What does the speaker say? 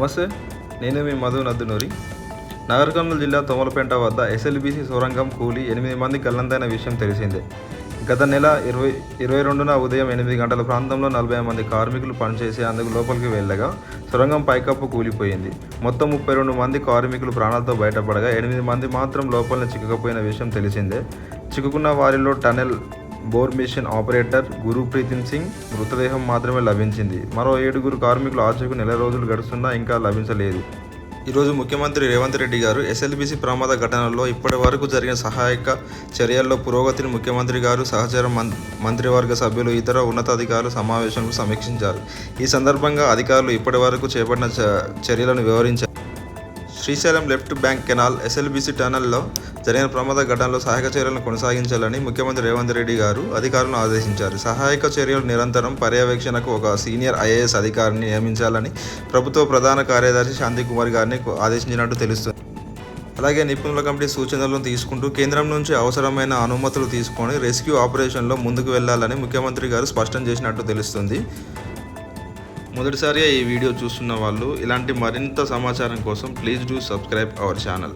నమస్తే నేను మీ మధు నద్దునూరి. నగర్ కర్నూలు జిల్లా తోమలపేంట వద్ద ఎస్ఎల్బీసీ సొరంగం కూలి ఎనిమిది మంది గల్లంతైన విషయం తెలిసిందే. గత నెల ఇరవై ఇరవై రెండున ఉదయం ఎనిమిది గంటల ప్రాంతంలో నలభై మంది కార్మికులు పనిచేసి అందుకు లోపలికి వెళ్ళగా సొరంగం పైకప్పు కూలిపోయింది. మొత్తం ముప్పై రెండు మంది కార్మికులు ప్రాణాలతో బయటపడగా ఎనిమిది మంది మాత్రం లోపలనే చిక్కుకుపోయిన విషయం తెలిసిందే. చిక్కుకున్న వారిలో టనెల్ బోర్ మిషన్ ఆపరేటర్ గురుప్రీతిన్ సింగ్ మృతదేహం మాత్రమే లభించింది. మరో ఏడుగురు కార్మికులు ఆచూకు నెల రోజులు గడుస్తున్నా ఇంకా లభించలేదు. ఈరోజు ముఖ్యమంత్రి రేవంత్ రెడ్డి గారు ఎస్ఎల్బీసీ ప్రమాద ఘటనలో ఇప్పటి వరకు జరిగిన సహాయక చర్యల్లో పురోగతిని ముఖ్యమంత్రి గారు సహచర మం- మంత్రివర్గ సభ్యులు ఇతర ఉన్నతాధికారులు సమావేశంలో సమీక్షించారు. ఈ సందర్భంగా అధికారులు ఇప్పటి వరకు చేపట్టిన చ- చర్యలను వివరించారు Srisailam left bank canal SLBC టనల్లో జరిగిన ప్రమాద ఘటనలో సహాయక చర్యలను కొనసాగించాలని ముఖ్యమంత్రి రేవంత్ రెడ్డి గారు అధికారులను ఆదేశించారు. సహాయక చర్యలు నిరంతరం పర్యవేక్షణకు ఒక సీనియర్ ఐఏఎస్ అధికారిని నియమించాలని ప్రభుత్వ ప్రధాన కార్యదర్శి శాంతి కుమార్ గారిని ఆదేశించినట్టు తెలుస్తుంది. అలాగే నిపుణుల కమిటీ సూచనలను తీసుకుంటూ కేంద్రం నుంచి అవసరమైన అనుమతులు తీసుకొని రెస్క్యూ ఆపరేషన్లో ముందుకు వెళ్ళాలని ముఖ్యమంత్రి గారు స్పష్టం చేసినట్టు తెలుస్తుంది. మొదటిసారిగా ఈ వీడియో చూస్తున్న వాళ్ళు ఇలాంటి మరింత సమాచారం కోసం please do subscribe our channel.